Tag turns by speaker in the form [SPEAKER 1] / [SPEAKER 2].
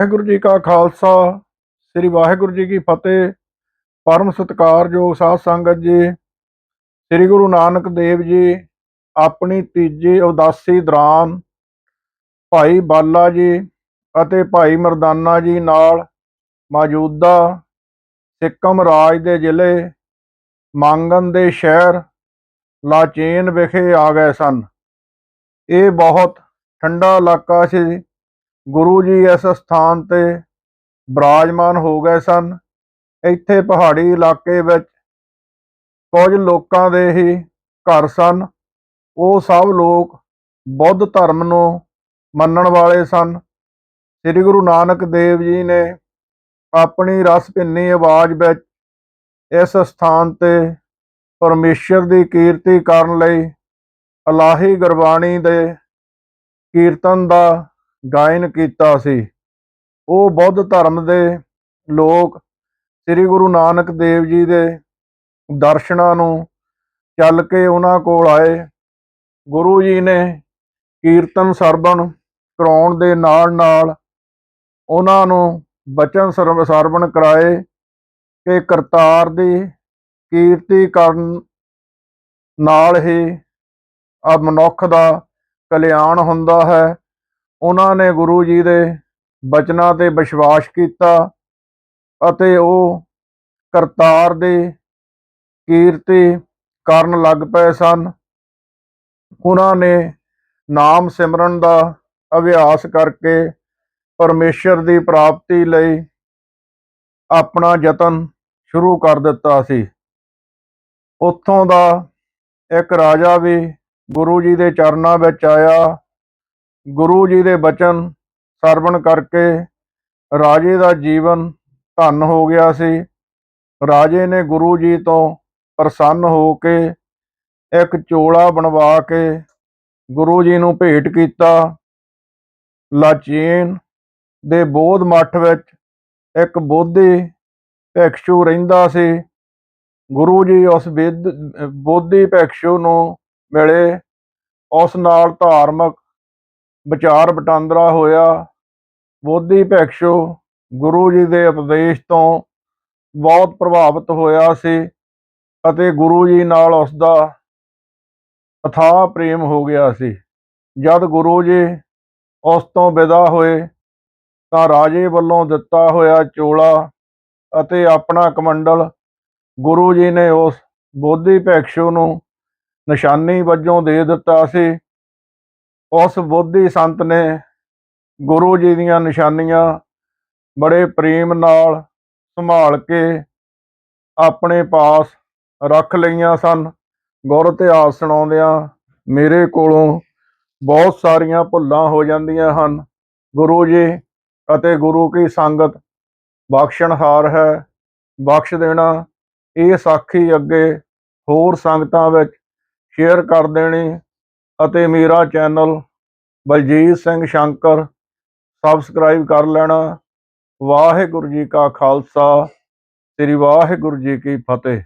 [SPEAKER 1] ਵਾਹਿਗੁਰੂ ਜੀ ਕਾ ਖਾਲਸਾ, ਸ੍ਰੀ ਵਾਹਿਗੁਰੂ ਜੀ ਕੀ ਫਤਿਹ, ਪਰਮ ਸਤਿਕਾਰਯੋਗ ਸਾਧ ਸੰਗਤ ਜੀ, ਸ੍ਰੀ ਗੁਰੂ ਨਾਨਕ ਦੇਵ ਜੀ, ਆਪਣੀ ਤੀਜੀ ਉਦਾਸੀ ਦੌਰਾਨ ਭਾਈ ਬਾਲਾ ਜੀ ਅਤੇ ਭਾਈ ਮਰਦਾਨਾ ਜੀ ਨਾਲ ਮੌਜੂਦਾ ਸਿੱਕਮ ਰਾਜ ਦੇ ਜ਼ਿਲ੍ਹੇ ਮੰਗਨ ਦੇ ਸ਼ਹਿਰ ਲਾਚੇਨ ਵਿਖੇ ਆ ਗਏ ਸਨ। ਇਹ ਬਹੁਤ ਠੰਡਾ ਇਲਾਕਾ ਸੀ ਗੁਰੂ ਜੀ ਇਸ ਸਥਾਨ ਤੇ ਬਰਾਜਮਾਨ ਹੋ ਗਏ ਸਨ। ਇੱਥੇ ਪਹਾੜੀ ਇਲਾਕੇ ਵਿੱਚ ਕੁਝ ਲੋਕਾਂ ਦੇ ਹੀ ਘਰ ਸਨ। ਉਹ ਸਭ ਲੋਕ ਬੁੱਧ ਧਰਮ ਨੂੰ ਮੰਨਣ ਵਾਲੇ ਸਨ। ਸ੍ਰੀ ਗੁਰੂ ਨਾਨਕ ਦੇਵ ਜੀ ਨੇ ਆਪਣੀ ਰਸ ਭਿੰਨੀ ਆਵਾਜ਼ ਵਿੱਚ ਇਸ ਸਥਾਨ ਤੇ ਪਰਮੇਸ਼ਰ ਦੀ ਕੀਰਤੀ ਕਰਨ ਲਈ ਅਲਾਹੀ ਗੁਰਬਾਣੀ ਦੇ ਕੀਰਤਨ ਦਾ ਗਾਇਨ ਕੀਤਾ ਸੀ। ਉਹ ਬੁੱਧ ਧਰਮ ਦੇ ਲੋਕ ਸ੍ਰੀ ਗੁਰੂ ਨਾਨਕ ਦੇਵ ਜੀ ਦੇ ਦਰਸ਼ਨਾਂ ਨੂੰ ਚੱਲ ਕੇ ਉਹਨਾਂ ਕੋਲ ਆਏ। ਗੁਰੂ ਜੀ ਨੇ ਕੀਰਤਨ ਸਰਵਣ ਕਰਾਉਣ ਦੇ ਨਾਲ ਨਾਲ ਉਹਨਾਂ ਨੂੰ ਬਚਨ ਸਰਵ, ਸਰਵਣ ਕਰਾਏ ਕਿ ਕਰਤਾਰ ਦੀ ਕੀਰਤੀ ਕਰਨ ਨਾਲ ਹੀ ਆ ਮਨੁੱਖ ਦਾ ਕਲਿਆਣ ਹੁੰਦਾ ਹੈ। ਉਹਨਾਂ ਨੇ ਗੁਰੂ ਜੀ ਦੇ ਬਚਨਾਂ ਤੇ ਵਿਸ਼ਵਾਸ ਕੀਤਾ ਅਤੇ ਉਹ ਕਰਤਾਰ ਦੀ ਕੀਰਤੀ ਕਰਨ ਲੱਗ ਪਏ ਸਨ। ਉਹਨਾਂ ਨੇ ਨਾਮ ਸਿਮਰਨ ਦਾ ਅਭਿਆਸ ਕਰਕੇ ਪਰਮੇਸ਼ਰ ਦੀ ਪ੍ਰਾਪਤੀ ਲਈ ਆਪਣਾ ਯਤਨ ਸ਼ੁਰੂ ਕਰ ਦਿੱਤਾ ਸੀ। ਉੱਥੋਂ ਦਾ ਇੱਕ ਰਾਜਾ ਵੀ ਗੁਰੂ ਜੀ ਦੇ ਚਰਨਾਂ ਵਿੱਚ ਆਇਆ ਗੁਰੂ ਜੀ ਦੇ ਬਚਨ ਸਰਵਣ ਕਰਕੇ ਰਾਜੇ ਦਾ ਜੀਵਨ ਧਨ ਹੋ ਗਿਆ ਸੀ। ਰਾਜੇ ਨੇ ਗੁਰੂ ਜੀ ਤੋਂ ਪ੍ਰਸੰਨ ਹੋ ਕੇ ਇੱਕ ਚੋਲਾ ਬਣਵਾ ਕੇ ਗੁਰੂ ਜੀ ਨੂੰ ਭੇਟ ਕੀਤਾ। ਲਾਚੀਨ ਦੇ ਬੋਧ ਮੱਠ ਵਿੱਚ ਇੱਕ ਬੋਧੀ ਭਿਕਸ਼ੂ ਰਹਿੰਦਾ ਸੀ। ਗੁਰੂ ਜੀ ਉਸ ਵਿਦ, ਬੋਧੀ ਭਿਕਸ਼ੂ ਨੂੰ ਮਿਲੇ। ਉਸ ਨਾਲ ਧਾਰਮਿਕ ਵਿਚਾਰ ਵਟਾਂਦਰਾ ਹੋਇਆ। ਬੋਧੀ ਭਿਕਸ਼ੂ ਗੁਰੂ ਜੀ ਦੇ ਉਪਦੇਸ਼ ਤੋਂ ਬਹੁਤ ਪ੍ਰਭਾਵਿਤ ਹੋਇਆ ਸੀ ਅਤੇ ਗੁਰੂ ਜੀ ਨਾਲ ਉਸ ਦਾ ਅਥਾਹ ਪ੍ਰੇਮ ਹੋ ਗਿਆ ਸੀ। ਜਦ ਗੁਰੂ ਜੀ ਉਸ ਤੋਂ ਵਿਦਾ ਹੋਏ ਤਾਂ ਰਾਜੇ ਵੱਲੋਂ ਦਿੱਤਾ ਹੋਇਆ ਚੋਲਾ ਅਤੇ ਆਪਣਾ ਕਮੰਡਲ ਗੁਰੂ ਜੀ ਨੇ ਉਸ ਬੋਧੀ ਭਿਕਸ਼ੂ ਨੂੰ ਨਿਸ਼ਾਨੀ ਵਜੋਂ ਦੇ ਦਿੱਤਾ ਸੀ। ਉਸ ਬੋਧੀ ਸੰਤ ਨੇ ਗੁਰੂ ਜੀ ਦੀਆਂ ਨਿਸ਼ਾਨੀਆਂ ਬੜੇ ਪ੍ਰੇਮ ਨਾਲ ਸੰਭਾਲ ਕੇ ਆਪਣੇ ਪਾਸ ਰੱਖ ਲਈਆਂ ਸਨ। ਗੁਰ ਇਤਿਹਾਸ ਸੁਣਾਉਂਦਿਆਂ ਮੇਰੇ ਕੋਲੋਂ ਬਹੁਤ ਸਾਰੀਆਂ ਭੁੱਲਾਂ ਹੋ ਜਾਂਦੀਆਂ ਹਨ। ਗੁਰੂ ਜੀ ਅਤੇ ਗੁਰੂ ਕੀ ਸੰਗਤ ਬਖਸ਼ਣਹਾਰ ਹੈ। ਬਖਸ਼ ਦੇਣਾ ਇਹ ਸਾਖੀ ਅੱਗੇ ਹੋਰ ਸੰਗਤਾਂ ਵਿੱਚ ਸ਼ੇਅਰ ਕਰ ਦੇਣੀ ਅਤੇ ਮੇਰਾ ਚੈਨਲ ਬਲਜੀਤ ਸਿੰਘ ਸ਼ੰਕਰ ਸਬਸਕ੍ਰਾਈਬ ਕਰ ਲੈਣਾ। ਵਾਹਿਗੁਰੂ ਜੀ ਕਾ ਖਾਲਸਾ, ਸ੍ਰੀ ਵਾਹਿਗੁਰੂ ਜੀ ਕੀ ਫਤਿਹ।